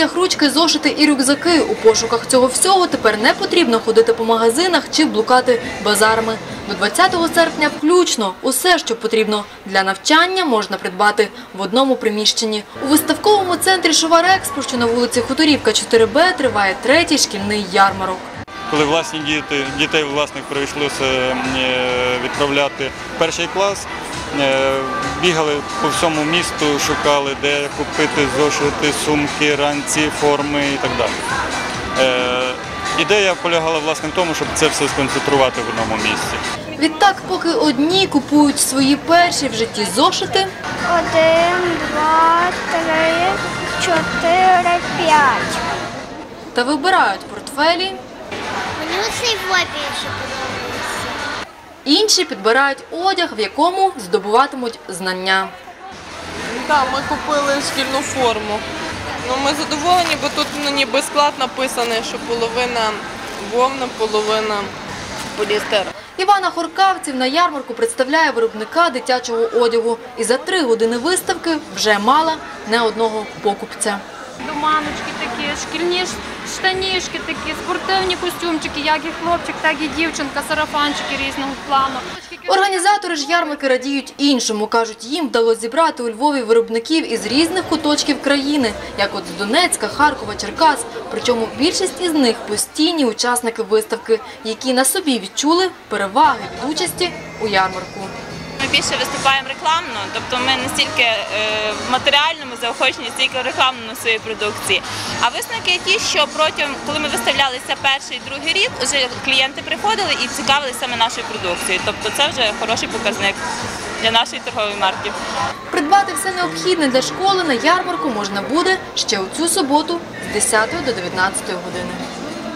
одяг, ручки, зошити і рюкзаки. У пошуках цього всього тепер не потрібно ходити по магазинах чи блукати базарами. До 20 серпня включно усе, що потрібно для навчання, можна придбати в одному приміщенні. У виставковому центрі Шоварекспо, що на вулиці Хуторівка 4Б, триває третій шкільний ярмарок. Коли власні діти, дітей власних прийшлося е, відправляти перший клас, бігали по всьому місту, шукали, де купити зошити, сумки, ранці, форми і так далі. Е, Ідея полягала власне в тому, щоб це все сконцентрувати в одному місці. Відтак, поки одні купують свої перші в житті зошити, Один, два, три, чотири, п'ять. та вибирають портфелі, Мені більше подобається. Інші підбирають одяг, в якому здобуватимуть знання. Так, ми купили шкільну форму. Ну, ми задоволені, бо тут ну, ніби склад написаний, що половина вовна, половина поліестер. Івана Хоркавців на ярмарку представляє виробника дитячого одягу і за три години виставки вже мала не одного покупця. Доманочки такі, шкільні штанішки такі, спортивні костюмчики, як і хлопчик, так і дівчинка, сарафанчики різного плану. Організатори ж ярмарки радіють іншому. Кажуть, їм вдалося зібрати у Львові виробників із різних куточків країни, як от з Донецька, Харкова, Черкас. Причому більшість із них постійні учасники виставки, які на собі відчули переваги від участі у ярмарку. Більше виступаємо рекламно, тобто ми не стільки е, в матеріальному заохоченні, стільки в рекламному своєї продукції. А висновки ті, що протягом, коли ми виставлялися перший другий рік, вже клієнти приходили і цікавилися саме нашою продукцією. Тобто це вже хороший показник для нашої торгової марки. Придбати все необхідне для школи на ярмарку можна буде ще у цю суботу з 10 до 19 години.